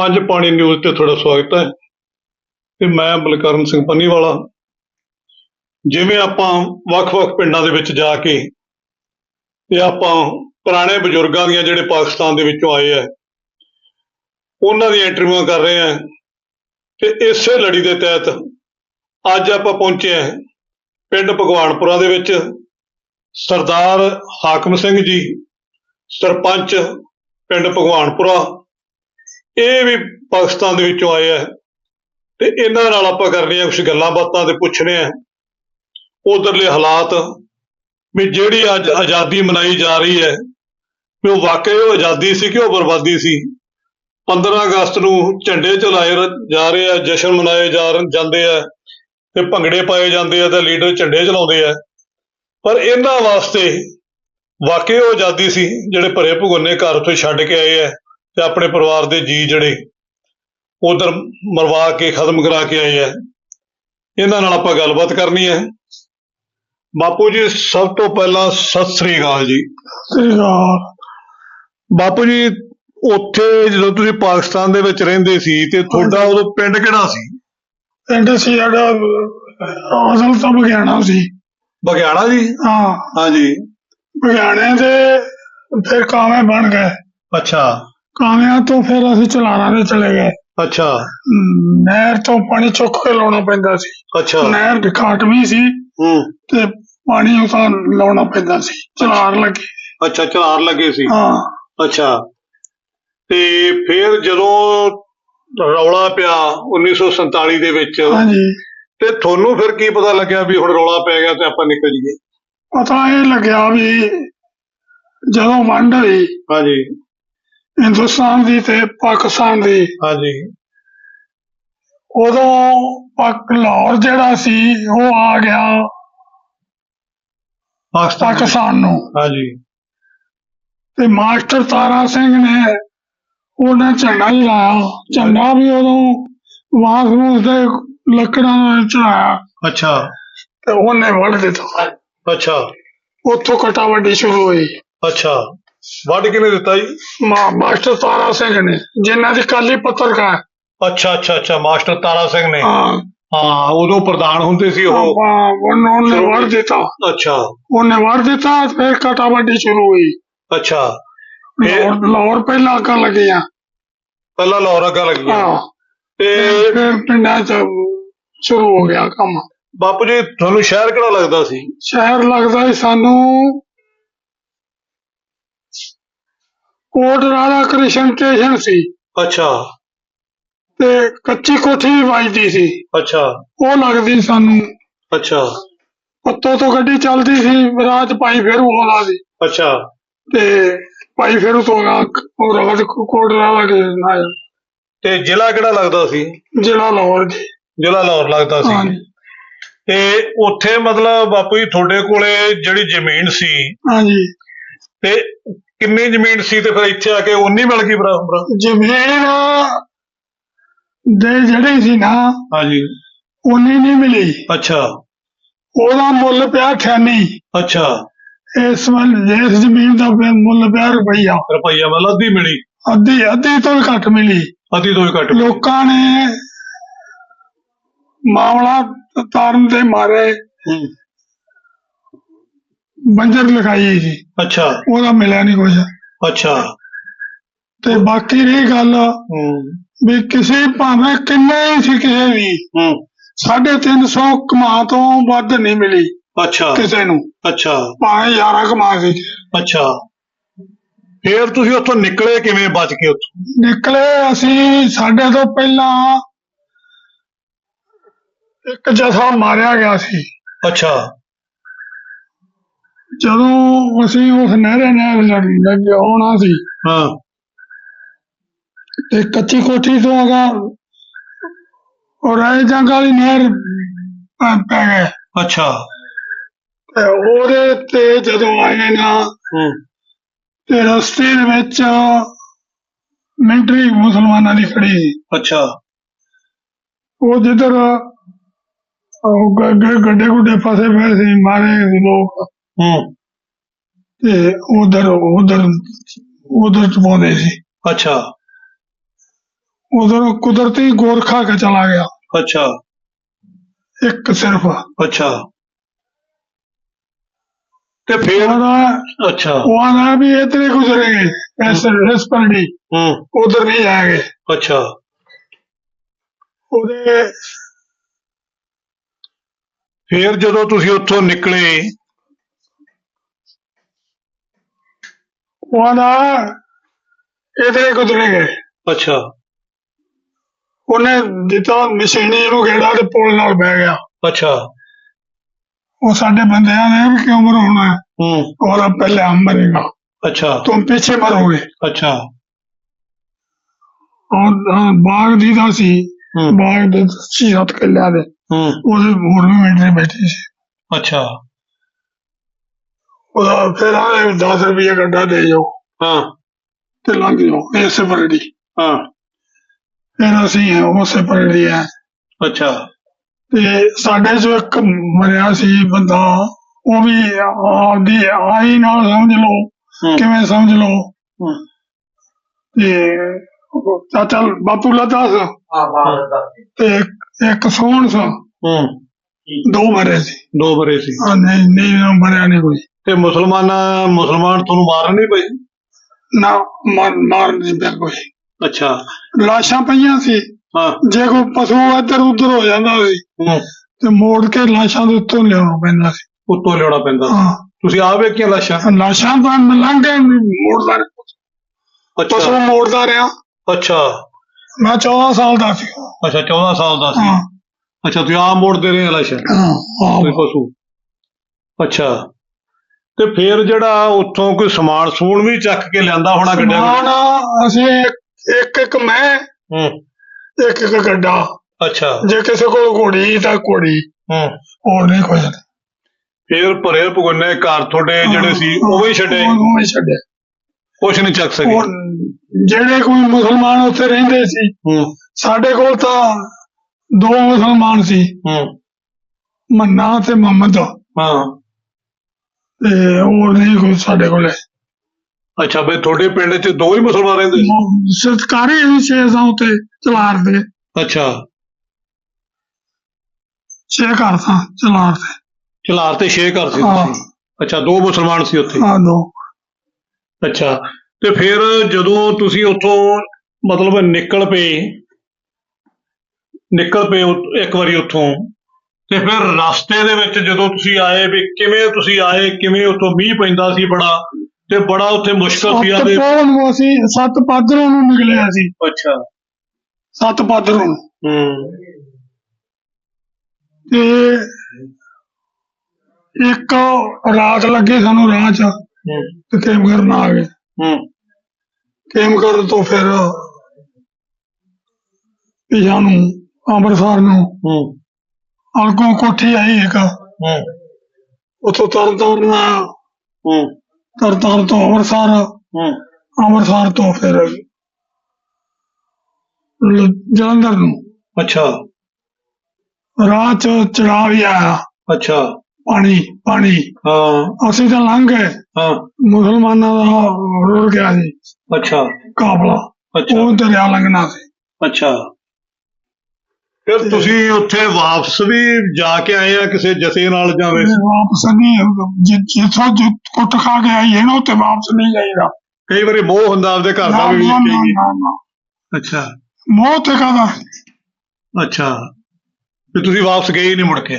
ਪੰਜ ਪਾਣੀ ਨਿਊਜ਼ ਤੇ ਤੁਹਾਡਾ ਸਵਾਗਤ ਹੈ। ਤੇ ਮੈਂ ਬਲਕਰਨ ਸਿੰਘ ਪੰਨੀਵਾਲਾ। ਜਿਵੇਂ ਆਪਾਂ ਵੱਖ-ਵੱਖ ਪਿੰਡਾਂ ਦੇ ਵਿੱਚ ਜਾ ਕੇ ਤੇ ਆਪਾਂ ਪੁਰਾਣੇ ਬਜ਼ੁਰਗਾਂ ਦੀਆਂ ਜਿਹੜੇ ਪਾਕਿਸਤਾਨ ਦੇ ਵਿੱਚੋਂ ਆਏ ਆ, ਉਹਨਾਂ ਦੀਆਂ ਇੰਟਰਵਿਊਆਂ ਕਰ ਰਹੇ ਆ। ਤੇ ਇਸੇ ਲੜੀ ਦੇ ਤਹਿਤ ਅੱਜ ਆਪਾਂ ਪਹੁੰਚੇ ਆ ਪਿੰਡ ਭਗਵਾਨਪੁਰਾ ਦੇ ਵਿੱਚ। ਸਰਦਾਰ ਹਾਕਮ ਸਿੰਘ ਜੀ, ਸਰਪੰਚ ਪਿੰਡ ਭਗਵਾਨਪੁਰਾ ਇਹ ਵੀ ਪਾਕਿਸਤਾਨ ਦੇ ਵਿੱਚੋਂ ਆਏ ਆ ਤੇ ਇਹਨਾਂ ਨਾਲ ਆਪਾਂ ਕਰਨੀਆਂ ਕੁਝ ਗੱਲਾਂ ਬਾਤਾਂ ਤੇ ਪੁੱਛਣੇ ਆ ਉਧਰਲੇ ਹਾਲਾਤ ਵੀ ਜਿਹੜੀ ਅੱਜ ਆਜ਼ਾਦੀ ਮਨਾਈ ਜਾ ਰਹੀ ਹੈ, ਵੀ ਉਹ ਵਾਕਈ ਉਹ ਆਜ਼ਾਦੀ ਸੀ ਕਿ ਉਹ ਬਰਬਾਦੀ ਸੀ? 15 ਅਗਸਤ ਨੂੰ ਝੰਡੇ ਚਲਾਏ ਜਾ ਰਹੇ ਆ, ਜਸ਼ਨ ਮਨਾਏ ਜਾ ਰ- ਜਾਂਦੇ ਆ ਤੇ ਭੰਗੜੇ ਪਾਏ ਜਾਂਦੇ ਆ ਤੇ ਲੀਡਰ ਝੰਡੇ ਚਲਾਉਂਦੇ ਆ। ਪਰ ਇਹਨਾਂ ਵਾਸਤੇ ਵਾਕਈ ਉਹ ਆਜ਼ਾਦੀ ਸੀ ਜਿਹੜੇ ਭਰੇ ਭੁਗਨੇ ਘਰ ਤੋਂ ਛੱਡ ਕੇ ਆਏ ਆ। ਤੇ ਆਪਣੇ ਪਰਿਵਾਰ ਦੇ ਜੀ ਜਿਹੜੇ ਉਧਰ ਮਰਵਾ ਕੇ ਖਤਮ ਕਰਾ ਕੇ ਆਏ ਆ। ਇਹਨਾਂ ਨਾਲ ਆਪਾਂ ਗੱਲਬਾਤ ਕਰਨੀ ਹੈ। ਬਾਪੂ ਜੀ ਸਭ ਤੋਂ ਪਹਿਲਾਂ ਸਤਿ ਸ੍ਰੀ ਅਕਾਲ ਜੀ। ਸ੍ਰੀ ਅਕਾਲ। ਬਾਪੂ ਜੀ ਉੱਥੇ ਜਦੋਂ ਤੁਸੀਂ ਪਾਕਿਸਤਾਨ ਦੇ ਵਿੱਚ ਰਹਿੰਦੇ ਸੀ ਤੇ ਤੁਹਾਡਾ ਉਦੋਂ ਪਿੰਡ ਕਿਹੜਾ ਸੀ? ਪਿੰਡ ਸੀ ਸਾਡਾ ਅਸਲ ਤਾਂ ਬਗਿਆਣਾ ਸੀ। ਬਗਿਆਣਾ ਜੀ? ਹਾਂ। ਹਾਂਜੀ। ਬਗਿਆਣੇ ਦੇ ਫਿਰ ਕਾਵੇਂ ਬਣ ਗਏ। ਅੱਛਾ। ਕਾਵਿਆਂ ਤੋਂ ਫਿਰ ਅਸੀਂ ਚਲਾਣਾ ਦੇ ਚਲੇ ਗਏ। ਅੱਛਾ। ਨਹਿਰ ਤੋਂ ਪਾਣੀ ਚੁੱਕ ਕੇ ਲਾਉਣਾ ਪੈਂਦਾ ਸੀ। ਅੱਛਾ। ਨਹਿਰ ਦੀ ਘਾਟਵੀਂ ਸੀ ਹੂੰ। ਤੇ ਪਾਣੀ ਉਸਾਂ ਲਾਉਣਾ ਪੈਂਦਾ ਸੀ। ਚਲਾਰ ਲੱਗੇ। ਅੱਛਾ ਚਲਾਰ ਲੱਗੇ ਸੀ। ਹਾਂ। ਅੱਛਾ। ਤੇ ਫਿਰ ਜਦੋਂ ਰੌਲਾ ਪਿਆ 1947 ਦੇ ਵਿੱਚ ਹਾਂਜੀ। ਤੇ ਤੁਹਾਨੂੰ ਫਿਰ ਕੀ ਪਤਾ ਲੱਗਿਆ ਵੀ ਹੁਣ ਰੌਲਾ ਪੈ ਗਿਆ ਤੇ ਆਪਾਂ ਨਿਕਲ ਜੀਏ ਪਤਾ ਇਹ ਲੱਗਿਆ ਵੀ ਜਦੋਂ ਵੰਡ ਹੋਈ ਹਾਂਜੀ। ਹਿੰਦੁਸਤਾਨ ਦੀ ਤੇ ਪਾਕਿਸਤਾਨ ਦੀ। ਹਾਂਜੀ। ਉਦੋਂ ਪਾਕ ਲਾਹੌਰ ਜਿਹੜਾ ਸੀ ਉਹ ਆ ਗਿਆ ਪਾਕਿਸਤਾਨ। ਨੂੰ। ਹਾਂਜੀ। ਤੇ ਮਾਸਟਰ ਤਾਰਾ ਸਿੰਘ ਨੇ ਉਹਨੇ ਝੰਡਾ ਹੀ ਲਾਇਆ। ਝੰਡਾ ਵੀ ਉਦੋਂ ਵਾਂਸ ਨੂੰ ਤੇ ਲੱਕੜਾਂ ਨਾਲ ਚੜਾਇਆ। ਅੱਛਾ। ਤੇ ਉਹਨੇ ਵੜ ਦਿੱਤਾ। ਅੱਛਾ। ਉੱਥੋਂ ਕਟਾਵੱਡੀ ਸ਼ੁਰੂ ਹੋਈ। ਅੱਛਾ। ਵੱਢ ਕਿਨੇ ਦਿੱਤਾ ਜੀ? ਮਾ- ਮਾਸਟਰ ਤਾਰਾ ਸਿੰਘ ਨੇ ਜਿਨ੍ਹਾਂ ਦੀ ਕਾਲੀ ਪੱਤਰਕਾਰ। ਅੱਛਾ ਅੱਛਾ ਅੱਛਾ ਮਾਸਟਰ ਤਾਰਾ ਸਿੰਘ ਨੇ। ਹਾਂ। ਹਾਂ ਉਦੋਂ ਪ੍ਰਧਾਨ ਹੁੰਦੇ ਸੀ ਉਹ। ਆਪਾਂ- ਉਹਨੇ ਉਹਨੇ ਵੜ ਦਿੱਤਾ। ਅੱਛਾ। ਉਹਨੇ ਵੜ ਦਿੱਤਾ ਫਿਰ ਕਟਾਵੱਡੀ ਸ਼ੁਰੂ ਹੋਈ। ਅੱਛਾ। ਇਹ- ਲਾਹੌਰ ਲਾਹੌਰ ਪਹਿਲਾਂ ਅੱਗਾ ਲੱਗੀਆਂ। ਪਹਿਲਾਂ ਲਾਹੌਰ ਅੱਗਾ ਲੱਗੀਆਂ। ਹਾਂ। ਤੇ ਫਿਰ ਪਿੰਡਾਂ ਚ ਸ਼ੁਰੂ ਹੋ ਗਿਆ ਕੰਮ। ਬਾਪੂ ਜੀ ਤੁਹਾਨੂੰ ਸ਼ਹਿਰ ਕਿਹੜਾ ਲੱਗਦਾ ਸੀ? ਸ਼ਹਿਰ ਲੱਗਦਾ ਸੀ ਸਾਨੂੰ ਕੋਟ ਰਾਧਾ ਕ੍ਰਿਸ਼ਨ ਸਟੇਸ਼ਨ ਸੀ। ਅੱਛਾ। ਤੇ ਕੱਚੀ ਕੋਠੀ ਵੀ ਵੱਜਦੀ ਸੀ। ਅੱਛਾ। ਉਹ ਲੱਗਦੀ ਸਾਨੂੰ। ਅੱਛਾ। ਪੱਤੋ ਤੋਂ ਗੱਡੀ ਚੱਲਦੀ ਸੀ ਰਾਜ ਭਾਈ ਫੇਰੂ ਆਉਂਦਾ ਸੀ। ਅੱਛਾ। ਤੇ ਭਾਈ ਫੇਰੂ ਤੋਂ ਆ ਉਹ ਰਾਜ ਕੋਟ ਰਾਧਾ ਕ੍ਰਿਸ਼ਨ ਆਇਆ ਤੇ ਜ਼ਿਲ੍ਹਾ ਕਿਹੜਾ ਲੱਗਦਾ ਸੀ? ਜ਼ਿਲ੍ਹਾ ਲਾਹੌਰ ਜੀ। ਜ਼ਿਲ੍ਹਾ ਲਾਹੌਰ ਲੱਗਦਾ ਸੀ। ਤੇ ਉੱਥੇ ਮਤਲਬ ਬਾਪੂ ਜੀ ਤੁਹਾਡੇ ਕੋਲੇ ਜਿਹੜੀ ਜ਼ਮੀਨ ਸੀ ਹਾਂਜੀ। ਤੇ ਕਿੰਨੀ ਜ਼ਮੀਨ ਸੀ ਤੇ ਫਿਰ ਇੱਥੇ ਆ ਕੇ ਉਨੀ ਮਿਲ ਗਈ ਬਰਾਬਰ ਜ਼ਮੀਨ ਦੇ ਜਿਹੜੀ ਸੀ ਨਾ ਹਾਂਜੀ। ਉਨੀ ਨਹੀਂ ਮਿਲੀ। ਅੱਛਾ। ਉਹਦਾ ਮੁੱਲ ਪਿਆ 98 ਅੱਛਾ। ਇਸ ਵੱਲ ਇਸ ਜ਼ਮੀਨ ਦਾ ਮੁੱਲ ਪਿਆ ਰੁਪਈਆ। ਰੁਪਈਆ ਮਤਲਬ ਅੱਧੀ ਮਿਲੀ। ਅੱਧੀ ਅੱਧੀ ਤੋਂ ਵੀ ਘੱਟ ਮਿਲੀ। ਅੱਧੀ ਤੋਂ ਵੀ ਘੱਟ ਮਿਲੀ। ਲੋਕਾਂ ਨੇ ਮਾਮਲਾ ਤਾਰਨ ਦੇ ਮਾਰੇ। ਹੂੰ। ਬੰਜਰ ਲਗਾਈ ਸੀ। ਅੱਛਾ। ਉਹਦਾ ਮਿਲਿਆ ਨਹੀਂ ਕੁਝ ਅੱਛਾ। ਤੇ ਬਾਕੀ ਰਹੀ ਗੱਲ ਹੂੰ। ਵੀ ਕਿਸੇ ਭਾਵੇਂ ਕਿੰਨੇ ਹੀ ਸੀ ਕਿਸੇ ਵੀ ਹੂੰ। 350 ਕਮਾ ਤੋਂ ਵੱਧ ਨਹੀਂ ਮਿਲੀ ਅੱਛਾ। ਕਿਸੇ ਨੂੰ। ਅੱਛਾ। ਭਾਵੇਂ 11 ਕਮਾ ਸੀ। ਅੱਛਾ। ਫੇਰ ਤੁਸੀਂ ਉੱਥੋਂ ਨਿਕਲੇ ਕਿਵੇਂ ਬਚ ਕੇ ਉੱਥੋਂ? ਨਿਕਲੇ ਅਸੀਂ ਸਾਡੇ ਤੋਂ ਪਹਿਲਾਂ ਇੱਕ ਜਥਾ ਮਾਰਿਆ ਗਿਆ ਸੀ। ਅੱਛਾ। ਜਦੋਂ ਅਸੀਂ ਉਸ ਨਹਿਰੇ ਲੜ- ਲੱਗੇ ਹੋਣਾ ਸੀ। ਹਾਂ। ਤੇ ਕੱਚੀ ਕੋਠੀ ਤੋਂ ਅਗਾ ਉਹ ਰਾਏ ਜੰਗ ਵਾਲੀ ਨਹਿਰ ਪੈ- ਗਏ। ਅੱਛਾ। ਤੇ ਉਹਦੇ ਤੇ ਜਦੋਂ ਆਏ ਨਾ ਹੂੰ। ਤੇ ਰਸਤੇ ਦੇ ਵਿੱਚ ਮਿਲਟਰੀ ਮੁਸਲਮਾਨਾਂ ਦੀ ਖੜੀ ਸੀ। ਅੱਛਾ। ਉਹ ਜਿੱਧਰ ਉਹ ਗੱਡੇ ਗੁੱਡੇ ਫਸੇ ਪਏ ਸੀ ਮਾਰੇ ਲੋਕ। ਤੇ ਉਧਰ ਉਧਰ ਉਧਰ ਚਪਾਉਂਦੇ ਸੀ। ਅੱਛਾ। ਉਧਰ ਕੁਦਰਤੀ ਗੋਰ ਖਾ ਕੇ ਚਲਾ ਗਿਆ। ਅੱਛਾ। ਇੱਕ ਸਿਰਫ। ਅੱਛਾ। ਤੇ ਫਿਰ ਉਹਦਾ ਅੱਛਾ। ਉਹ ਆਣਾ ਵੀ ਇਧਰ ਹੀ ਗੁਜ਼ਰੇਗੇ ਇਸ ਇਸ ਪਰੜੀ ਹੂੰ। ਉਧਰ ਨਹੀਂ ਜਾएंगे ਅੱਛਾ। ਉਹਦੇ ਫਿਰ ਜਦੋਂ ਤੁਸੀਂ ਉੱਥੋਂ ਨਿਕਲੇ ਉਹ ਆਣਾ ਇਧਰ ਹੀ ਗੁਜ਼ਰੇਗੇ ਅੱਛਾ ਉਹਨੇ ਜਿੱਤਾਂ ਨਿਸ਼ਾਨੀ ਨੂੰ ਗੇੜਾ ਤੇ ਪੁਲ ਨਾਲ ਬਹਿ ਗਿਆ ਅੱਛਾ ਉਹ ਸਾਡੇ ਬੰਦਿਆਂ ਨੇ ਵੀ ਕਿਉਂ ਮਰਵਾਉਣਾ है? ਹੂੰ और अब पहले हम मरेगा ਅੱਛਾ तुम पीछे मरोगे ਅੱਛਾ और हाँ, बाघ दीदा सी ਹੂੰ बाघ दे छी हथ के लिया दे ਹੂੰ ਉਹਦੇ ਹੋਰ ਵੀ ਮਿੰਟੇ ਬੈਠੀ ਸੀ ਅੱਛਾ ਉਹਦਾ ਫਿਰ ਆਏ 10 ਰੁਪਏ ਗੱਡਾ ਦੇ ਜਾਓ ਹਾਂ। ਤੇ ਲੰਘ ਜਾਓ ਇਸੇ ਪਰੜੀ ਹਾਂ। ਫਿਰ ਅਸੀਂ ਹੈ ਉਸੇ ਪਰੜੀ ਹੈ ਅੱਛਾ। ਤੇ ਸਾਡੇ ਜੋ ਇੱਕ ਮਰਿਆ ਸੀ ਬੰਦਾ ਉਹ ਵੀ ਆਪਦੀ ਆਈ ਨਾਲ ਸਮਝ ਲਓ ਕਿਵੇਂ ਸਮਝ ਲਓ। ਤੇ ਚਾਚਾ ਬਾਪੂ ਲਤਾ ਸੀ ਤੇ ਇੱਕ- ਸੋਹਣ ਸੀ ਹੂੰ। ਦੋ ਮਰੇ ਸੀ। ਦੋ ਬਰੇ ਸੀ। ਆ ਨਹੀਂ ਨਹੀਂ ਮਰਿਆ ਨਹੀਂ ਕੋਈ। ਤੇ ਮੁਸਲਮਾਨ ਮੁਸਲਮਾਨ ਤੁਹਾਨੂੰ ਮਾਰਨ ਨਹੀਂ ਪਏ? ਨਾ ਮਾਰ ਮਾਰ ਨਹੀਂ ਪਿਆ ਕੋਈ। ਅੱਛਾ। ਲਾਸ਼ਾਂ ਪਈਆਂ ਸੀ। ਹਾਂ। ਜੇ ਕੋਈ ਪਸ਼ੂ ਇੱਧਰ ਉੱਧਰ ਹੋ ਜਾਂਦਾ ਸੀ ਹੂੰ। ਤੇ ਮੋੜ ਕੇ ਲਾਸ਼ਾਂ ਦੇ ਉੱਤੋਂ ਲਿਆਉਣਾ ਪੈਂਦਾ ਸੀ। ਉੱਤੋਂ ਲਿਆਉਣਾ ਪੈਂਦਾ ਹਾਂ। ਤੁਸੀਂ ਆ ਵੇਖੀਆਂ ਲਾਸ਼ਾਂ? ਲਾਸ਼ਾਂ ਤਾਂ ਲੰਘੇ ਮੋੜਦਾ ਰਿਹਾ। ਪਸ਼ੂ ਅੱਛਾ ਮੋੜਦਾ ਰਿਹਾ। ਅੱਛਾ। ਮੈਂ 14 ਸਾਲ ਦਾ ਸੀ। ਅੱਛਾ 14 ਸਾਲ ਦਾ ਸੀ। ਹਾਂ। ਅੱਛਾ ਤੁਸੀਂ ਆਮ ਮੋੜਦੇ ਰਹੇ ਲਾਸ਼ਾਂ? ਹਾਂ ਕੋਈ ਹਾਂ। ਪਸ਼ੂ? ਅੱਛਾ। ਤੇ ਫਿਰ ਜਿਹੜਾ ਉੱਥੋਂ ਕੋਈ ਸਮਾਨ ਸਮੂਨ ਵੀ ਚੱਕ ਕੇ ਲਿਆਂਦਾ ਹੋਣਾ ਗੱਡਿਆਂ ਸਮਾਨ ਵਿੱਚ ਅਸੀਂ ਇੱਕ- ਇੱਕ ਇੱਕ ਮੈਂ ਹੂੰ। ਇੱਕ ਇੱਕ ਗੱਡਾ। ਅੱਛਾ। ਜੇ ਕਿਸੇ ਕੋਲ ਘੋੜੀ ਤਾਂ ਘੋੜੀ। ਹੂੰ। ਹੋਰ ਨਹੀਂ ਕੁਝ ਫਿਰ ਭਰੇ ਭਗੁੰਨੇ ਘਰ ਤੁਹਾਡੇ ਜਿਹੜੇ ਸੀ ਉਹ ਵੀ ਛੱਡੇ? ਉਹ ਵੀ ਛੱਡੇ। ਕੁਛ ਨਹੀਂ ਚੱਕ ਸਕੇ? ਜਿਹੜੇ ਕੋਈ ਮੁਸਲਮਾਨ ਉੱਥੇ ਰਹਿੰਦੇ ਸੀ ਹੂੰ। ਸਾਡੇ ਕੋਲ ਤਾਂ ਦੋ ਮੁਸਲਮਾਨ ਸੀ। ਹੂੰ। ਮੰਨਾ ਤੇ ਮੁਹੰਮਦ। ਹਾਂ। ਤੇ ਹੋਰ ਨਹੀਂ ਕੋਈ ਸਾਡੇ ਕੋਲੇ। ਅੱਛਾ ਬਈ ਤੁਹਾਡੇ ਪਿੰਡ 'ਚ ਦੋ ਹੀ ਮੁਸਲਮਾਨ ਰਹਿੰਦੇ ਸੀ? ਮ- ਸਰਕਾਰੀ ਵੀ ਛੇ ਸੌ ਉੱਤੇ ਚਲਾਰਦੇ ਅੱਛਾ। ਛੇ ਘਰ ਤਾਂ ਚਲਾਰਦੇ ਚਲਾਰ ਤੇ ਛੇ ਘਰ ਸੀ? ਹਾਂ। ਤੁਸੀਂ ਅੱਛਾ ਦੋ ਮੁਸਲਮਾਨ ਸੀ ਉੱਥੇ? ਆ ਦੋ। ਅੱਛਾ। ਤੇ ਫਿਰ ਜਦੋਂ ਤੁਸੀਂ ਉੱਥੋਂ ਮਤਲਬ ਨਿਕਲ ਪਏ ਨਿਕਲ ਪਏ ਉ- ਇੱਕ ਵਾਰੀ ਉੱਥੋਂ ਤੇ ਫਿਰ ਰਸਤੇ ਦੇ ਵਿੱਚ ਜਦੋਂ ਤੁਸੀਂ ਆਏ ਵੀ ਕਿਵੇਂ ਤੁਸੀਂ ਆਏ ਕਿਵੇਂ ਉੱਥੋਂ ਮੀਂਹ ਪੈਂਦਾ ਸੀ ਬੜਾ ਤੇ ਬੜਾ ਉੱਥੇ ਮੁਸ਼ਕਲ ਸੀ ਸੱਤ ਆਦੇ ਪੌਣ ਨੂੰ ਅਸੀਂ ਸੱਤ ਪਾਦਰੋਂ ਨੂੰ ਨਿਕਲਿਆ ਸੀ। ਅੱਛਾ। ਸੱਤ ਪਾਦਰੋਂ ਨੂੰ। ਹੂੰ। ਤੇ ਇੱਕ ਰਾਤ ਲੱਗੀ ਸਾਨੂੰ ਰਾਹ ਚ ਤੇ ਕੇਮ ਕਰਨ ਆ ਗਏ। ਹੂੰ। ਕੇਮ ਕਰਨ ਤੋਂ ਫਿਰ ਪਿਛਾਂ ਨੂੰ ਅੰਮ੍ਰਿਤਸਰ ਨੂੰ ਹੂੰ। ਅਲਗੋਂ ਕੋਠੀ ਆਈ ਇੱਕ ਹੂੰ। ਉੱਥੋਂ ਤਰਨ ਤਾਰਨ ਆਇਆ ਹੂੰ। ਤਰਨ ਤਾਰਨ ਤੋਂ ਅੰਮ੍ਰਿਤਸਰ। ਹੂੰ। ਅੰਮ੍ਰਿਤਸਰ ਤੋਂ ਫਿਰ ਜਲੰਧਰ ਨੂੰ। ਅੱਛਾ। ਚ ਚੜਾ ਵੀ ਆਇਆ। ਅੱਛਾ। ਪਾਣੀ ਪਾਣੀ। ਹਾਂ। ਅਸੀਂ ਤਾਂ ਲੰਘ ਗਏ। ਹਾਂ। ਮੁਸਲਮਾਨਾਂ ਦਾ ਰੁੜ ਗਿਆ ਸੀ। ਅੱਛਾ। ਕਾਫਲਾ ਅੱਛਾ। ਉਹ ਦਰਿਆ ਲੰਘਣਾ ਸੀ। ਅੱਛਾ। ਫਿਰ ਤੁਸੀਂ ਉੱਥੇ ਵਾਪਸ ਵੀ ਜਾ ਕੇ ਆਏ ਆ ਕਿਸੇ ਜਥੇ ਨਾਲ ਜਾਂ ਵੈਸੇ ਤੇ ਵਾਪਸ ਨਹੀਂ ਜਿੱਥੋਂ ਕੁੱਟ ਖਾ ਕੇ ਆਈ ਹੈ ਨਾ ਉੱਥੇ ਵਾਪਸ ਨਹੀਂ ਜਾਈਦਾ। ਕਈ ਵਾਰੀ ਮੋਹ ਹੁੰਦਾ ਆਪਦੇ ਘਰ ਦਾ ਵੀ। ਅੱਛਾ। ਮੋਹ ਤੇ ਕਾਦਾ ਅੱਛਾ। ਵੀ ਤੁਸੀਂ ਵਾਪਸ ਗਏ ਹੀ ਨਹੀਂ ਮੁੜ ਕੇ?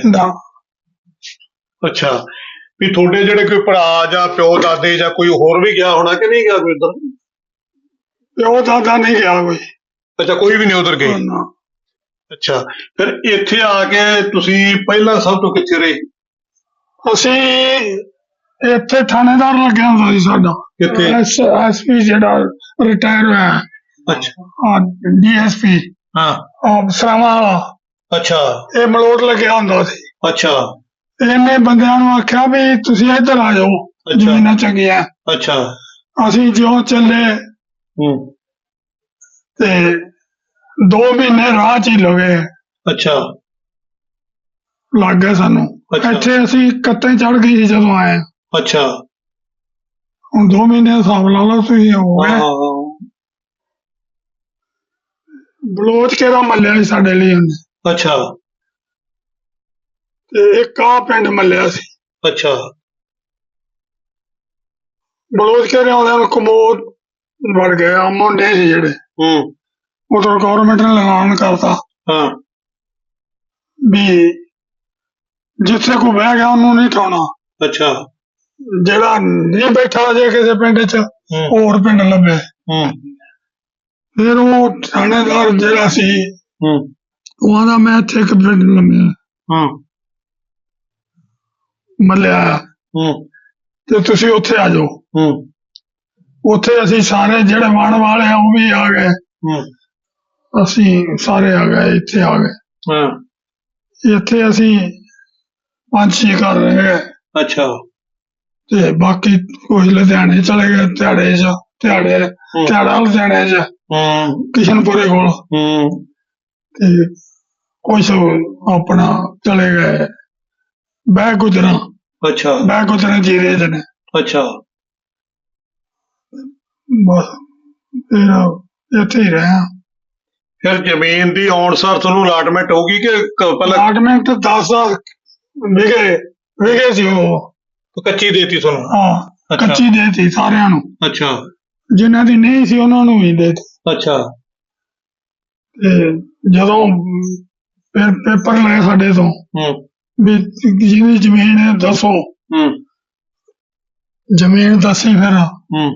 ਅੱਛਾ। ਵੀ ਤੁਹਾਡੇ ਜਿਹੜੇ ਕੋਈ ਭਰਾ ਜਾਂ ਪਿਓ ਦਾਦੇ ਜਾਂ ਕੋਈ ਹੋਰ ਵੀ ਗਿਆ ਹੋਣਾ ਕਿ ਨਹੀਂ ਗਿਆ ਕੋਈ ਉਧਰ? ਪਿਓ ਦਾਦਾ ਨਹੀਂ ਗਿਆ ਕੋਈ। ਅੱਛਾ ਕੋਈ ਵੀ ਨਹੀਂ ਉਧਰ ਗਏ। ਅੱਛਾ ਫਿਰ ਇੱਥੇ ਆ ਕੇ ਤੁਸੀਂ ਪਹਿਲਾਂ ਸਭ ਤੋਂ ਕਿੱਥੇ ਰਹੇ? ਅਸੀਂ ਇੱਥੇ ਥਾਣੇਦਾਰ ਲੱਗਿਆ ਹੁੰਦਾ ਸੀ ਸਾਡਾ। ਕਿੱਥੇ? ਐਸ ਐਸਪੀ ਜਿਹੜਾ ਰਿਟਾਇਰ ਹੋਇਆ। ਅੱਛਾ। ਡੀਐਸਪੀ ਹਾਂ। ਅਫਸਰਾਵਾਂ ਵਾਲਾ। ਅੱਛਾ। ਇਹ ਮਲੋਟ ਲੱਗਿਆ ਹੁੰਦਾ ਸੀ। ਅੱਛਾ। ਇਹਨੇ ਬੰਦਿਆਂ ਨੂੰ ਆਖਿਆ ਵੀ ਤੁਸੀਂ ਇੱਧਰ ਆ ਜਾਓ। ਅੱਛਾ। ਜ਼ਮੀਨਾਂ ਚੰਗੀਆਂ। ਅੱਛਾ। ਅਸੀਂ ਜਿਉਂ ਚੱਲੇ। ਹੂੰ। ਤੇ ਦੋ ਮਹੀਨੇ ਰਾਹ ਚ ਹੀ ਲਗੇ ਅੱਛਾ। ਲੱਗ ਗਏ ਸਾਨੂੰ। ਅੱਛਾ। ਇੱਥੇ ਅਸੀਂ ਕੱਤੇ ਚੜ ਗਈ ਸੀ ਜਦੋਂ ਆਏ। ਅੱਛਾ। ਹੁਣ ਦੋ ਮਹੀਨੇ ਦਾ ਹਿਸਾਬ ਲਾ ਲਓ ਤੁਸੀਂ ਹੋ ਹਾਂ ਗਏ ਹਾਂ। ਬਲੋਚ ਕੇ ਦਾ ਮੱਲਿਆ ਸੀ ਸਾਡੇ ਲਈ ਉਹਨੇ? ਅੱਛਾ। ਤੇ ਇੱਕ ਆ ਪਿੰਡ ਮੱਲਿਆ ਸੀ। ਅੱਛਾ। ਬਲੋਚ ਕੇ ਦੇ ਆਉਂਦੇ ਨੂੰ ਕਮੋਦ ਵੜ ਗਏ ਆ ਮੁੰਡੇ ਸੀ ਜਿਹੜੇ। ਹੂੰ। ਉਦੋਂ ਗਵਰਨਮੈਂਟ ਨੇ ਐਲਾਨ ਕਰਤਾ ਹਾਂ। ਵੀ ਜਿੱਥੇ ਕੋ ਬਹਿ ਗਿਆ ਉਹਨੂੰ ਨਹੀਂ ਠਾਉਣਾ। ਅੱਛਾ। ਜਿਹੜਾ ਨਹੀਂ ਬੈਠਾ ਜੇ ਕਿਸੇ ਪਿੰਡ 'ਚ ਹੋਰ ਪਿੰਡ ਲੱਭੇ। ਹੂੰ। ਫਿਰ ਉਹ ਥਾਣੇਦਾਰ ਜਿਹੜਾ ਸੀ ਹੂੰ। ਉਹ ਆਂਦਾ ਮੈਂ ਇੱਥੇ ਇੱਕ ਪਿੰਡ ਲੱਭਿਆ। ਹੂੰ। ਮੱਲਿਆ। ਹੂੰ। ਤੇ ਤੁਸੀਂ ਉੱਥੇ ਆ ਜਾਓ। ਹੂੰ। ਉੱਥੇ ਅਸੀਂ ਸਾਰੇ ਜਿਹੜੇ ਵਣ ਵਾਲੇ ਆ ਉਹ ਵੀ ਆ ਗਏ। ਹੂੰ। ਅਸੀਂ ਸਾਰੇ ਆ ਗਏ ਇੱਥੇ ਆ ਗਏ। ਹਾਂ। ਇੱਥੇ ਅਸੀਂ ਪੰਜ ਛੇ ਘਰ ਰਹੇ ਅੱਛਾ। ਤੇ ਬਾਕੀ ਕੁਝ ਲੁਧਿਆਣੇ ਚਲੇ ਗਏ ਦਿਹਾੜੇ 'ਚ ਦਿਹਾੜੇ ਦਿਹਾੜਾ ਲੁਧਿਆਣੇ 'ਚ ਹੂੰ। ਕਿਸ਼ਨਪੁਰੇ ਕੋਲ। ਹੂੰ। ਤੇ ਕੁਝ ਆਪਣਾ ਚਲੇ ਗਏ। ਬਹਿ ਗੁਜਰਾਂ। ਅੱਛਾ। ਬਹਿ ਗੁਜਰਾਂ ਜੀਰੇ 'ਚ ਨੇ। ਅੱਛਾ। ਬਸ ਫਿਰ ਇੱਥੇ ਹੀ ਰਹੇ ਹਾਂ ਫਿਰ ਜ਼ਮੀਨ ਦੀ ਆਉਣ ਸਾਰ ਤੁਹਾਨੂੰ ਅਲਾਟਮੈਂਟ ਹੋਗੀ ਕਿ ਕ- ਪਹਿਲਾਂ ਅਲਾਟਮੈਂਟ 10 ਸਾਲ ਵਿਗੇ ਵਿਗੇ ਸੀ ਉਹ। ਕੱਚੀ ਦੇਤੀ ਤੁਹਾਨੂੰ? ਹਾਂ ਅੱਛਾ। ਕੱਚੀ ਦੇਤੀ ਸਾਰਿਆਂ ਨੂੰ। ਅੱਛਾ। ਜਿਨ੍ਹਾਂ ਦੀ ਨਹੀਂ ਸੀ ਉਹਨਾਂ ਨੂੰ ਵੀ ਦੇਤੀ। ਅੱਛਾ। ਤੇ ਜਦੋਂ ਪੇਪਰ ਲਏ ਸਾਡੇ ਤੋਂ ਹੂੰ। ਵੀ ਜਿਹਦੀ ਜ਼ਮੀਨ ਹੈ ਦੱਸੋ। ਹੂੰ। ਜ਼ਮੀਨ ਦੱਸੀ ਫਿਰ। ਹੂੰ।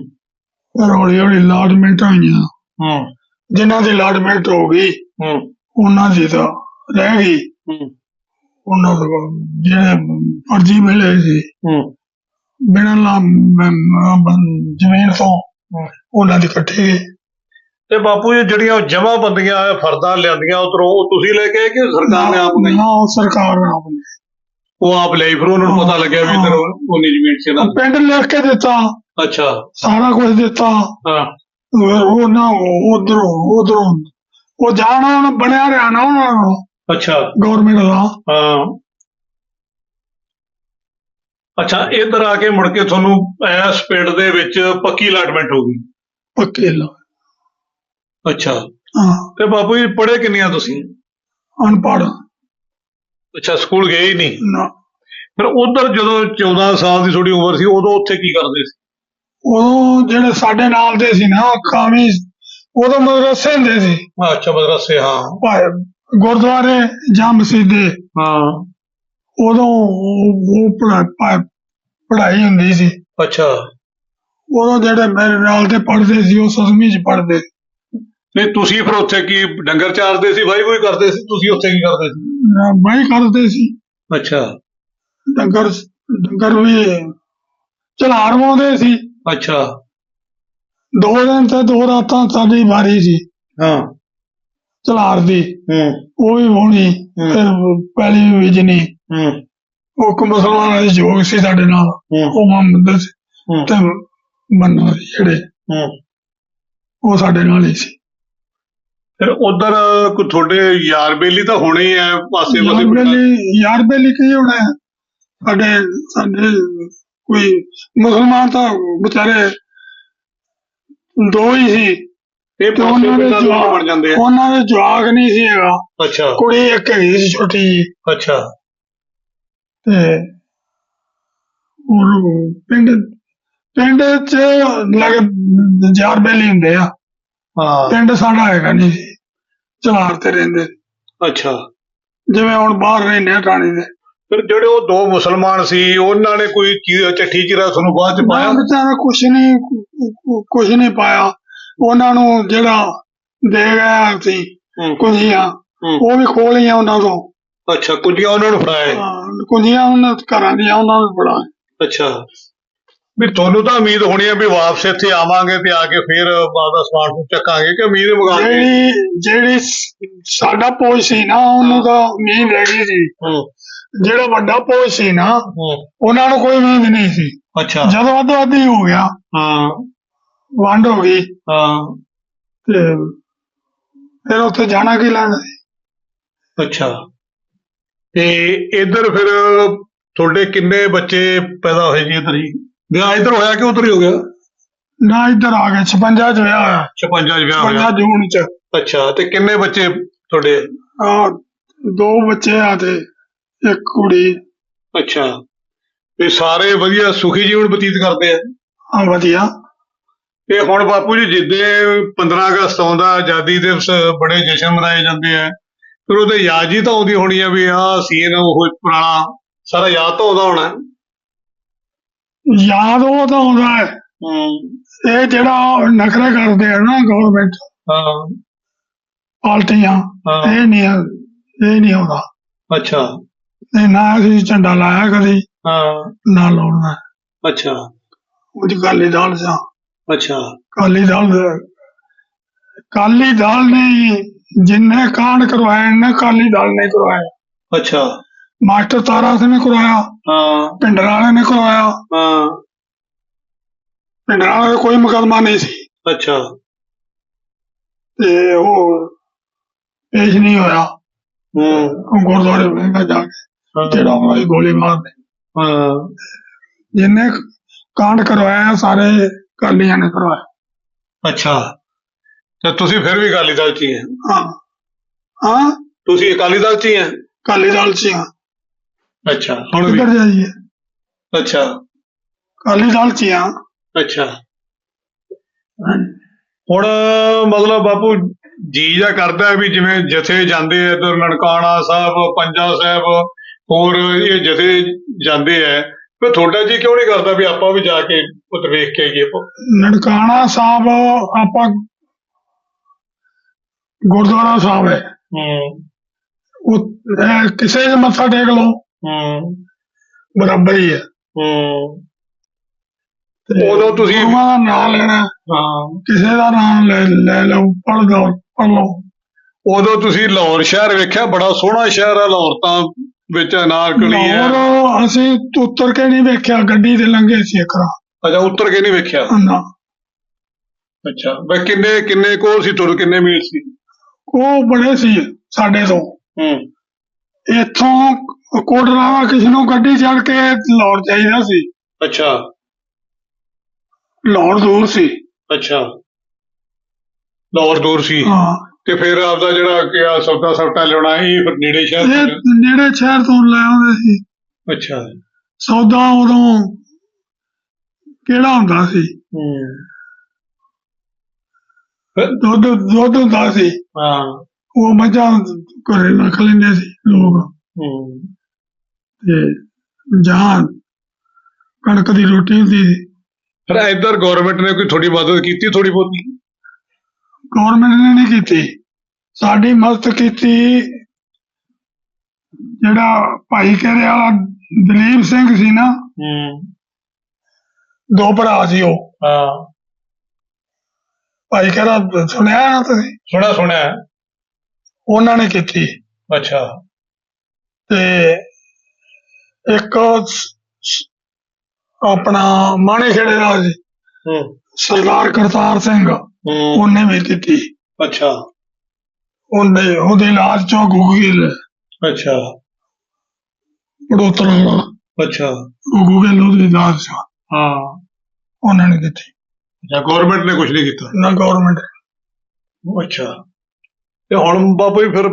ਫਿਰ ਹੌਲੀ ਹੌਲੀ ਅਲਾਟਮੈਂਟ ਹੋਈਆਂ ਹੂੰ। ਜਿਨ੍ਹਾਂ ਦੀ ਅਲਾਟਮੈਂਟ ਹੋ ਗਈ ਹੂੰ। ਉਹਨਾਂ ਦੀ ਤਾਂ ਰਹਿ ਗਈ। ਹੂੰ। ਉਹਨਾਂ ਦੇ ਜਿਹੜੇ ਫਰਜ਼ੀ ਮਿਲੇ ਸੀ ਹੂੰ। ਬਿਨਾਂ ਲਾ ਜ਼ਮੀਨ ਤੋਂ ਹੂੰ। ਉਹਨਾਂ ਦੀ ਇਕੱਠੀ ਗਈ। ਤੇ ਬਾਪੂ ਜੀ ਜਿਹੜੀਆਂ ਜਮਾ ਬੰਦੀਆਂ ਫਰਦਾਂ ਲਿਆਂਦੀਆਂ ਉਧਰੋਂ ਉਹ ਤੁਸੀਂ ਲੈ ਕੇ ਆਏ ਕਿ ਸਰਕਾਰ ਨੇ ਆਪ ਨਾ ਉਹ ਸਰਕਾਰ ਨੇ ਆਪ ਲਈ। ਉਹ ਆਪ ਲਈ ਫਿਰ ਉਹਨਾਂ ਨੂੰ ਪਤਾ ਲੱਗਿਆ ਵੀ ਇਧਰ ਉਨੀ ਜ਼ਮੀਨ ਸੀ ਨਾ। ਪਿੰਡ ਲਿਖ ਕੇ ਦਿੱਤਾ। ਅੱਛਾ। ਸਾਰਾ ਕੁਝ ਦਿੱਤਾ। ਹਾਂ। ਉਹ ਨਾ ਉਧਰੋਂ ਉਧਰੋਂ। ਉਹ ਜਾਣਾ ਹੁਣ ਬਣਿਆ ਰਿਹਾ ਨਾ ਉਹਨਾਂ ਅੱਛਾ। ਗਵਰਨਮੈਂਟ ਦਾ। ਹਾਂ। ਅੱਛਾ ਇੱਧਰ ਆ ਕੇ ਮੁੜ ਕੇ ਤੁਹਾਨੂੰ ਇਸ ਪਿੰਡ ਦੇ ਵਿੱਚ ਪੱਕੀ ਅਲਾਟਮੈਂਟ ਹੋ ਗਈ। ਪੱਕੇ ਲਾ ਅੱਛਾ। ਹਾਂ। ਤੇ ਬਾਪੂ ਜੀ ਪੜ੍ਹੇ ਕਿੰਨੀਆਂ ਤੁਸੀਂ? ਅਨਪੜ੍ਹ। ਅੱਛਾ ਸਕੂਲ ਗਏ ਹੀ ਨਹੀਂ? ਨਾ। ਫਿਰ ਉਧਰ ਜਦੋਂ 14 ਸਾਲ ਦੀ ਤੁਹਾਡੀ ਉਮਰ ਸੀ ਉਦੋਂ ਉੱਥੇ ਕੀ ਕਰਦੇ ਸੀ? ਉਹ ਜਿਹੜੇ ਸਾਡੇ ਨਾਲ ਦੇ ਸੀ ਨਾ ਕਾਮੀ ਉਦੋਂ ਮਦਰਸੇ ਹੁੰਦੇ ਸੀ। ਅੱਛਾ ਮਦਰਸੇ ਹਾਂ। ਭਾਵੇਂ ਗੁਰਦੁਆਰੇ ਜਾਂ ਮਸਜਿਦੇ ਹਾਂ। ਉਦੋਂ ਉਹ ਪੜ੍ਹਾ- ਪੜ੍ਹਾਈ ਹੁੰਦੀ ਸੀ। ਅੱਛਾ। ਉਦੋਂ ਜਿਹੜੇ ਮੇਰੇ ਨਾਲ ਦੇ ਪੜ੍ਹਦੇ ਸੀ ਉਹ ਸਦਮੀ ਚ ਪੜ੍ਹਦੇ। ਨਹੀਂ ਤੁਸੀਂ ਫਿਰ ਉੱਥੇ ਕੀ ਡੰਗਰ ਚਾਰਦੇ ਸੀ ਭਾਈ ਕੋਈ ਕਰਦੇ ਸੀ? ਤੁਸੀਂ ਉੱਥੇ ਕੀ ਕਰਦੇ ਸੀ? ਬਾਈ ਕਰਦੇ ਸੀ। ਅੱਛਾ। ਡੰਗਰ ਡੰਗਰ ਵੀ ਚਲਾਰ ਵਾਉਂਦੇ ਸੀ। ਅੱਛਾ। ਦੋ ਦਿਨ ਤੇ ਦੋ ਰਾਤਾਂ ਸਾਡੀ ਵਾਰੀ ਸੀ ਹਾਂ। ਚਲਾਰ ਦੀ। ਹੂੰ। ਉਹ ਵੀ ਹੋਣੀ। ਫਿਰ ਪਹਿਲੀ ਵੀ ਵਿਜਨੀ ਹੂੰ। ਉਹ ਇੱਕ ਮੁਸਲਮਾਨਾਂ ਦੇ ਜੋਗ ਸੀ ਸਾਡੇ ਨਾਲ। ਉਹ ਹੂੰ। ਤੇ ਮੰਨਾ ਸੀ ਜਿਹੜੇ ਹੂੰ। ਉਹ ਸਾਡੇ ਨਾਲ ਹੀ ਸੀ। ਫਿਰ ਉਧਰ ਕੋਈ ਤੁਹਾਡੇ ਯਾਰ ਬੇਲੀ ਤਾਂ ਹੋਣੇ ਹੀ ਪਾਸੇ ਪਾਸੇ ਯਾਰ ਬੇਲੀ ਕੀ ਹੋਣਾ ਹੈ? ਸਾਡੇ ਸਾਡੇ ਕੋਈ ਮੁਸਲਮਾਨ ਤਾਂ ਵਿਚਾਰੇ ਦੋ ਹੀ ਸੀ। ਇਹ ਤੇ ਪਾਸੇ ਉਹਨਾਂ ਦੇ ਪਿੰਡਾਂ ਜਵਾਕ ਬਣ ਜਾਂਦੇ ਆ। ਉਹਨਾਂ ਦੇ ਜਵਾਕ ਨਹੀਂ ਸੀ ਹੈਗਾ। ਅੱਛਾ। ਕੁੜੀ ਇੱਕ ਹੈਗੀ ਸੀ ਛੋਟੀ ਜਿਹੀ। ਅੱਛਾ। ਤੇ ਉਹ ਪਿੰਡ ਪਿੰਡ ਚ ਲਗ ਯਾਰ ਬੇਲੀ ਹੁੰਦੇ ਆ। ਹਾਂ। ਪਿੰਡ ਸਾਡਾ ਹੈਗਾ ਨਹੀਂ ਸੀ। ਚਲਾਰ ਤੇ ਰਹਿੰਦੇ। ਅੱਛਾ। ਜਿਵੇਂ ਹੁਣ ਬਾਹਰ ਰਹਿੰਦੇ ਆ ਟਾਣੀ ਦੇ। ਫਿਰ ਜਿਹੜੇ ਉਹ ਦੋ ਮੁਸਲਮਾਨ ਸੀ ਉਹਨਾਂ ਨੇ ਕੋਈ ਚੀ- ਚਿੱਠੀ ਚਿਰਾ ਤੁਹਾਨੂੰ ਬਾਅਦ ਚ ਪਾਇਆ? ਵਿਚਾਰਾ ਕੁਛ ਨਹੀਂ ਕੁਛ ਨਹੀਂ ਪਾਇਆ। ਉਹਨਾਂ ਨੂੰ ਜਿਹੜਾ ਦੇ ਗਿਆ ਸੀ ਕੁੰਜੀਆਂ। ਉਹ ਵੀ ਖੋਲੀਆਂ ਉਹਨਾਂ ਤੋਂ। ਅੱਛਾ ਕੁੰਡੀਆਂ ਉਹਨਾਂ ਨੂੰ ਫੜਾਏ? ਹਾਂ, ਕੁੰਜੀਆਂ ਉਹਨਾਂ ਘਰਾਂ ਦੀਆਂ ਉਹਨਾਂ ਨੂੰ ਬੜਾ ਅੱਛਾ। ਵੀ ਤੁਹਾਨੂੰ ਤਾਂ ਉਮੀਦ ਹੋਣੀ ਹੈ ਵੀ ਵਾਪਸ ਇੱਥੇ ਆਵਾਂਗੇ ਤੇ ਆ ਕੇ ਫਿਰ ਆਪਦਾ ਸਮਾਨ ਨੂੰ ਚੱਕਾਂਗੇ ਕਿ ਉਮੀਦ ਕੇ? ਜਿਹੜੀ ਸਾਡਾ ਪੋਜ ਸੀ ਨਾ ਉਹਨੂੰ ਤਾਂ ਉਮੀਦ ਹੈਗੀ ਸੀ। ਹੂੰ। ਜਿਹੜਾ ਵੱਡਾ ਪੋਜ ਸੀ ਨਾ ਉਹਨਾਂ ਨੂੰ ਕੋਈ ਉਮੀਦ ਨਹੀਂ ਸੀ। ਅੱਛਾ। ਜਦੋਂ ਅੱਧੋ ਅੱਧੀ ਹੋ ਗਿਆ ਹਾਂ। ਵੰਡ ਹੋ ਗਈ। ਹਾਂ। ਤੇ ਫਿਰ ਉੱਥੇ ਜਾਣਾ ਕੀ ਲੈਣਾ ਸੀ? ਅੱਛਾ। ਤੇ ਇਧਰ ਫਿਰ ਤੁਹਾਡੇ ਕਿੰਨੇ ਬੱਚੇ ਪੈਦਾ ਹੋਏ ਜੀ ਇਧਰ ਹੀ ਵਿਆਹ ਇਧਰ ਹੋਇਆ ਕਿ ਉਧਰ ਹੀ ਹੋ ਗਿਆ? ਨਾ ਇੱਧਰ ਆ ਗਏ। 56 ਚ ਵਿਆਹ ਹੋਇਆ। 56 ਚ ਵਿਆਹ 56 ਹੋਇਆ ਜੂਨ ਚ। ਅੱਛਾ ਤੇ ਕਿੰਨੇ ਬੱਚੇ ਤੁਹਾਡੇ? ਆ ਦੋ ਬੱਚੇ ਆ ਤੇ ਇੱਕ ਕੁੜੀ। ਅੱਛਾ। ਤੇ ਸਾਰੇ ਵਧੀਆ ਸੁਖੀ ਜੀਵਨ ਬਤੀਤ ਕਰਦੇ ਆ? ਆ ਵਧੀਆ। ਤੇ ਹੁਣ ਬਾਪੂ ਜੀ ਜਿੱਦੇ 15 ਅਗਸਤ ਆਉਂਦਾ ਆਜ਼ਾਦੀ ਦਿਵਸ ਬੜੇ ਜਸ਼ਨ ਮਨਾਏ ਜਾਂਦੇ ਆ। ਫਿਰ ਉਹਦੇ ਯਾਦ ਜੀ ਤਾਂ ਆਉਂਦੀ ਹੋਣੀ ਆ ਵੀ ਆਹ ਸੀਨ ਉਹ ਪੁਰਾਣਾ ਸਾਰਾ ਯਾਦ ਤਾਂ ਆਉਂਦਾ ਹੋਣਾ। ਯਾਦ ਉਹ ਤਾਂ ਆਉਂਦਾ ਹੈ। ਹੂੰ। ਇਹ ਜਿਹੜਾ ਨਖਰੇ ਕਰਦੇ ਆ ਨਾ ਗਵਰਨਮੈਂਟ ਹਾਂ। ਪਾਰਟੀਆਂ ਹਾਂ। ਇਹ ਨਹੀਂ ਇਹ ਨਹੀਂ ਆਉਂਦਾ। ਅੱਛਾ। ਇਹ ਨਾ ਅਸੀਂ ਝੰਡਾ ਲਾਇਆ ਕਦੀ ਹਾਂ। ਨਾ ਲਾਉਣਾ। ਅੱਛਾ। ਉਹ ਕਾਲੀ ਦਲ ਜਾਂ ਅੱਛਾ। ਕਾਲੀ ਦਲ ਕਾਲੀ ਦਲ ਨੇ ਜਿੰਨੇ ਕਾਂਡ ਕਰਵਾਏ ਨੇ ਕਾਲੀ ਦਲ ਨੇ ਕਰਵਾਏ। ਅੱਛਾ। ਮਾਸਟਰ ਤਾਰਾ ਸਿੰਘ ਨੇ ਕਰਵਾਇਆ। ਹਾਂ। ਪਿੰਡਰ ਵਾਲੇ ਨੇ ਕਰਵਾਇਆ। ਹਾਂ। ਪਿੰਡਰ ਵਾਲੇ ਦਾ ਕੋਈ ਮੁਕਦਮਾ ਨਹੀਂ ਸੀ। ਅੱਛਾ। ਤੇ ਉਹ ਪੇਸ਼ ਨਹੀਂ ਹੋਇਆ। ਹੂੰ। ਗੁਰਦੁਆਰੇ ਮਹਿੰਗਾ ਜਾ ਕੇ। ਜਿਹੜਾ ਦੀ ਗੋਲੀ ਮਾਰਦੇ। ਹਾਂ। ਜਿੰਨੇ ਕਾਂਡ ਕਰਵਾਇਆ ਸਾਰੇ ਕਾਲੀਆਂ ਨੇ ਕਰਵਾਇਆ। ਅੱਛਾ। ਤੇ ਤੁਸੀਂ ਫਿਰ ਵੀ ਅਕਾਲੀ ਦਲ ਚ ਹੀ ਹੈ? ਹਾਂ। ਹਾਂ। ਤੁਸੀਂ ਅਕਾਲੀ ਦਲ ਚ ਹੀ ਹੈ? ਕਾਲੀ ਦਲ ਚ ਹਾਂ ਅੱਛਾ ਹੁਣ ਵੀ? ਕਿੱਧਰ ਜਾਈਏ? ਅੱਛਾ। ਕਾਲੀ ਦਲ ਚ ਹਾਂ ਅੱਛਾ। ਹੁਣ ਮਤਲਬ ਬਾਪੂ ਜੀ ਜਾ ਕਰਦਾ ਵੀ ਜਿਵੇਂ ਜਥੇ ਜਾਂਦੇ ਆ ਨਨਕਾਣਾ ਸਾਹਿਬ ਪੰਜਾ ਸਾਹਿਬ ਹੋਰ ਇਹ ਜਥੇ ਜਾਂਦੇ ਆ। ਫਿਰ ਤੁਹਾਡਾ ਜੀ ਕਿਉਂ ਨਹੀਂ ਕਰਦਾ ਵੀ ਆਪਾਂ ਵੀ ਜਾ ਕੇ ਉੱਥੇ ਵੇਖ ਕੇ ਆਈਏ ਨਨਕਾਣਾ ਸਾਹਿਬ ਆਪਾਂ ਗੁਰਦੁਆਰਾ ਸਾਹਿਬ ਹੈ। ਹੂੰ। ਉਹ ਕਿਸੇ ਦੇ ਮੱਥਾ ਟੇਕ ਲਓ। ਹੂੰ। ਬਰਾਬਰ ਹੀ ਹੈ। ਹੂੰ। ਉਦੋਂ ਤੁਸੀਂ- ਗੁਰੂਆਂ ਦਾ ਨਾਮ ਲੈਣਾ। ਹਾਂ। ਕਿਸੇ ਦਾ ਨਾਮ ਲੈ ਲੈ ਲਓ ਪੜ ਲਓ ਪੜ ਲਓ। ਉਦੋਂ ਤੁਸੀਂ ਲਾਹੌਰ ਸ਼ਹਿਰ ਵੇਖਿਆ ਬੜਾ ਸੋਹਣਾ ਸ਼ਹਿਰ ਆ ਲਾਹੌਰ ਤਾਂ। ਵਿੱਚ ਅਨਾਰਕਲੀ ਹੈ। ਲਾਹੌਰ ਅਸੀਂ ਉੱਤਰ ਕੇ ਨਹੀਂ ਵੇਖਿਆ ਗੱਡੀ ਤੇ ਲੰਘੇ ਸੀ ਇਕਰਾ ਅੱਛਾ ਉੱਤਰ ਕੇ ਨਹੀਂ ਵੇਖਿਆ? ਨਾ। ਅੱਛਾ ਬਈ ਕਿੰਨੇ ਕਿੰਨੇ ਕੋਲ ਸੀ ਤੁਰ ਕਿੰਨੇ ਮੀਲ ਸੀ? ਉਹ ਬੜੇ ਸੀ ਸਾਡੇ ਤੋਂ। ਹੂੰ। ਇੱਥੋਂ ਕੋਟਰਾਵਾ ਕਿਸੇ ਨੂੰ ਗੱਡੀ ਚੜ ਕੇ ਲਾਹੌਰ ਚਾਹੀਦਾ ਸੀ। ਅੱਛਾ। ਲਾਹੌਰ ਦੂਰ ਸੀ। ਅੱਛਾ। ਲਾਹੌਰ ਦੂਰ ਸੀ। ਹਾਂ। ਤੇ ਫਿਰ ਆਪਦਾ ਜਿਹੜਾ ਕਿ ਆ ਸੌਦਾ ਸੌਟਾ ਲਿਆਉਣਾ ਇਹ ਫਿਰ ਨੇੜੇ ਸ਼ਹਿਰ ਇਹ ਚ- ਨੇੜੇ ਸ਼ਹਿਰ ਤੋਂ ਲੈ ਆਉਂਦੇ ਸੀ। ਅੱਛਾ। ਸੌਦਾ ਉਦੋਂ ਕਿਹੜਾ ਹੁੰਦਾ ਸੀ? ਹੂੰ। ਦੁੱਧ ਦੁੱਧ ਹੁੰਦਾ ਸੀ। ਹਾਂ। ਉਹ ਮੱਝਾਂ ਘਰੇ ਰੱਖ ਲੈਂਦੇ ਸੀ ਲੋਕ। ਹੂੰ। ਤੇ ਜਾਂ ਕਣਕ ਦੀ ਰੋਟੀ ਹੁੰਦੀ ਸੀ। ਫਿਰ ਇੱਧਰ ਗਵਰਨਮੈਂਟ ਨੇ ਕੋਈ ਥੋੜੀ ਮਦਦ ਕੀਤੀ ਥੋੜੀ ਬਹੁਤੀ? ਗਵਰਨਮੈਂਟ ਨੇ ਨਹੀਂ ਕੀਤੀ। ਸਾਡੀ ਮਦਦ ਕੀਤੀ ਜਿਹੜਾ ਭਾਈ ਕਹਰੇ ਵਾਲਾ ਦਲੀਪ ਸਿੰਘ ਸੀ ਨਾ ਹੂੰ। ਦੋ ਭਰਾ ਸੀ ਉਹ। ਹਾਂ। ਭਾਈ ਕਹਰਾ ਸੁਣਿਆ ਨਾ ਤੁਸੀਂ? ਸੁਣਿਆ ਸੁਣਿਆ। ਉਹਨਾਂ ਨੇ ਕੀਤੀ। ਅੱਛਾ। ਤੇ ਇੱਕ ਆਪਣਾ ਮਾਣੇ ਖੇੜੇ ਦਾ ਸੀ। ਹੂੰ। ਸਰਦਾਰ ਕਰਤਾਰ ਸਿੰਘ। ਹੂੰ। ਉਹਨੇ ਵੀ ਕੀਤੀ ਅੱਛਾ। ਉਹਨੇ ਉਹਦੇ ਇਲਾਜ ਚੋਂ ਗੂਗਲ ਅੱਛਾ। ਪੜੋਤਰ ਵਾਲਾ ਅੱਛਾ। ਗੂਗਲ ਉਹਦੇ ਇਲਾਜ ਚੋਂ ਹਾਂ। ਉਹਨਾਂ ਨੇ ਕੀਤੀ ਅੱਛਾ ਗਵਰਨਮੈਂਟ ਨੇ ਕੁਝ ਨਹੀਂ ਕੀਤਾ? ਨਾ ਗਵਰਨਮੈਂਟ ਅੱਛਾ। ਤੇ ਹੁਣ ਬਾਬਾ ਜੀ ਫਿਰ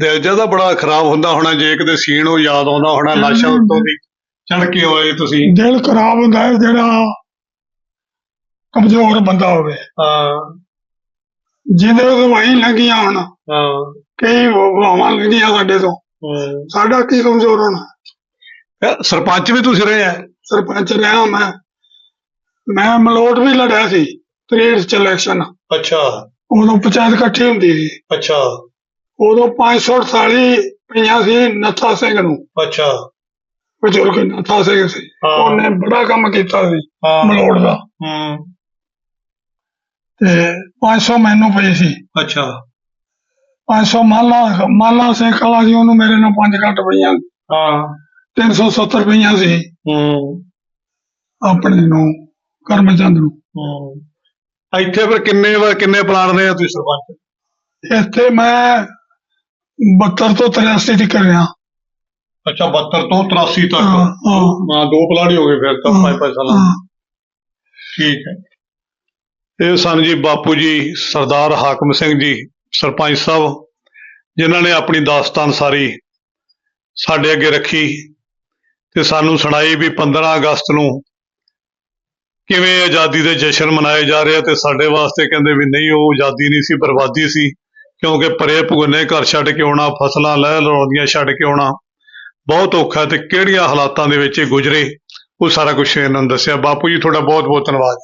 ਦਿਲ ਜਿਹਾ ਬੜਾ ਖਰਾਬ ਹੁੰਦਾ ਹੋਣਾ ਜੇ ਕਿਤੇ ਸੀਨ ਉਹ ਯਾਦ ਆਉਂਦਾ ਹੋਣਾ ਲਾਸ਼ਾਂ ਉੱਤੋਂ ਦੀ ਚੜ ਕੇ ਹੋਏ ਤੁਸੀਂ। ਦਿਲ ਖਰਾਬ ਹੁੰਦਾ ਹੈ ਜਿਹੜਾ ਕਮਜ਼ੋਰ ਬੰਦਾ ਹੋਵੇ। ਹਾਂ। ਜਿਹਦੇ ਦਵਾਈ ਲੱਗੀਆਂ ਹੁਣ ਹਾਂ। ਕਈ ਹਵਾਵਾਂ ਲੱਗੀਆਂ ਸਾਡੇ ਤੋਂ। ਹੂੰ। ਸਾਡਾ ਕੀ ਕਮਜ਼ੋਰ ਹੋਣਾ? ਇਹ ਸਰਪੰਚ ਵੀ ਤੁਸੀਂ ਰਹੇ ਆ? ਸਰਪੰਚ ਰਿਹਾ ਮੈਂ। ਮੈਂ ਮਲੋਟ ਵੀ ਲੜਿਆ ਸੀ ਤ੍ਰੇਡ ਚ ਇਲੈਕਸ਼ਨ ਅੱਛਾ। ਉਦੋਂ ਪੰਚਾਇਤ ਇਕੱਠੀ ਹੁੰਦੀ ਸੀ। ਅੱਛਾ। ਉਦੋਂ 548 ਪਈਆਂ ਸੀ ਨੱਥਾ ਸਿੰਘ ਨੂੰ। ਅੱਛਾ। ਬਜ਼ੁਰਗ ਨੱਥਾ ਸਿੰਘ ਸੀ। ਹਾਂ। ਉਹਨੇ ਬੜਾ ਕੰਮ ਕੀਤਾ ਸੀ ਹਾਂ। ਮਲੋਟ ਦਾ। ਹੂੰ। ਤੇ 500 ਮੈਨੂੰ ਪਈ ਸੀ। ਅੱਛਾ। 500 ਮਾਲਾ ਮਾਲਾ ਸਿੰਘ ਵਾਲਾ ਸੀ ਉਹਨੂੰ ਮੇਰੇ ਨਾਲ ਪੰਜ ਘੱਟ ਪਈਆਂ। ਹਾਂ। 370 ਪਈਆਂ ਸੀ। ਹੂੰ। ਆਪਣੇ ਨੂੰ ਕਰਮਚੰਦ ਨੂੰ। ਹੂੰ। ਇੱਥੇ ਫਿਰ ਕਿੰਨੇ ਵਾਰ ਕਿੰਨੇ ਪਲਾਨ ਆ ਤੁਸੀਂ ਸਰਪੰਚ? ਇੱਥੇ ਮੈਂ 72 ਤੋਂ 83 ਤੱਕ ਰਿਹਾ। ਅੱਛਾ 72 ਤੋਂ 83 ਤੱਕ? ਹਾਂ, ਦੋ ਪਲਾਨ ਹੀ ਗਏ ਫਿਰ ਤਾਂ ਪੰਜ ਪੰਜ ਸਾਲਾਂ। ਦੇ। ਹਾਂ। ਠੀਕ ਹੈ। ਇਹ ਸਨ ਜੀ ਬਾਪੂ ਜੀ, ਸਰਦਾਰ ਹਾਕਮ ਸਿੰਘ ਜੀ, ਸਰਪੰਚ ਸਾਹਿਬ, ਜਿਨ੍ਹਾਂ ਨੇ ਆਪਣੀ ਦਾਸਤਾਨ ਸਾਰੀ ਸਾਡੇ ਅੱਗੇ ਰੱਖੀ ਤੇ ਸਾਨੂੰ ਸੁਣਾਈ ਵੀ 15 ਅਗਸਤ ਨੂੰ ਕਿਵੇਂ ਆਜ਼ਾਦੀ ਦੇ ਜਸ਼ਨ ਮਨਾਏ ਜਾ ਰਹੇ ਤੇ ਸਾਡੇ ਵਾਸਤੇ ਕਹਿੰਦੇ ਵੀ ਨਹੀਂ, ਉਹ ਆਜ਼ਾਦੀ ਨਹੀਂ ਸੀ, ਬਰਬਾਦੀ ਸੀ, ਕਿਉਂਕਿ ਪਰੇ ਭੁਗਨੇ ਘਰ ਛੱਡ ਕੇ ਆਉਣਾ, ਫਸਲਾਂ ਲਹਿ ਲਾਉਂਦੀਆਂ ਛੱਡ ਕੇ ਆਉਣਾ, ਬਹੁਤ ਔਖਾ ਤੇ ਕਿਹੜੀਆਂ ਹਾਲਾਤਾਂ ਦੇ ਵਿੱਚ ਇਹ ਗੁਜ਼ਰੇ, ਉਹ ਸਾਰਾ ਕੁਝ ਇਹਨਾਂ ਨੂੰ ਦੱਸਿਆ। ਬਾਪੂ ਜੀ, ਤੁਹਾਡਾ ਬਹੁਤ ਬਹੁਤ ਧੰਨਵਾਦ।